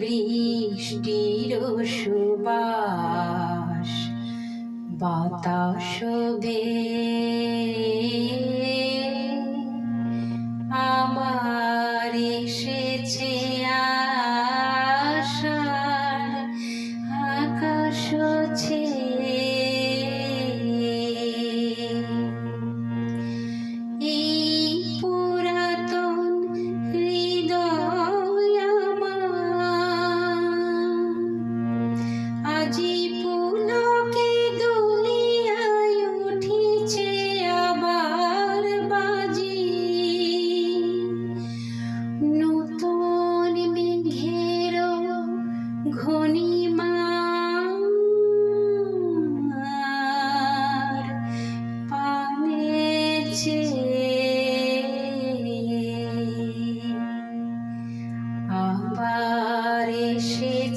বৃষ্টির সুবাস। বাতাস আমার এসেছে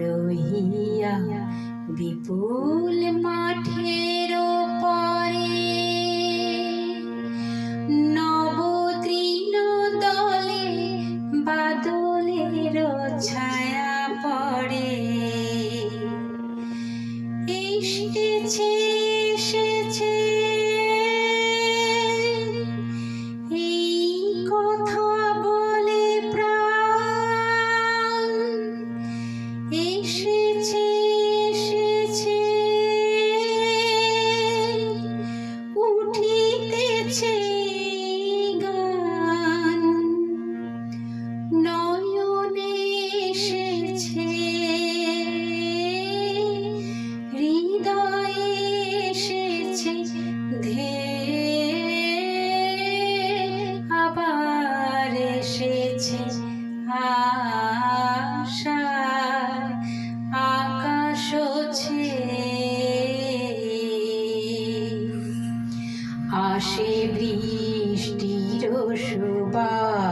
রহিয়া বিপুল মাঠের পরে নবতৃণ দলে বাদলের ছায়া পড়ে। এসেছে আশা আকাশ আসে বৃষ্টির সুবাস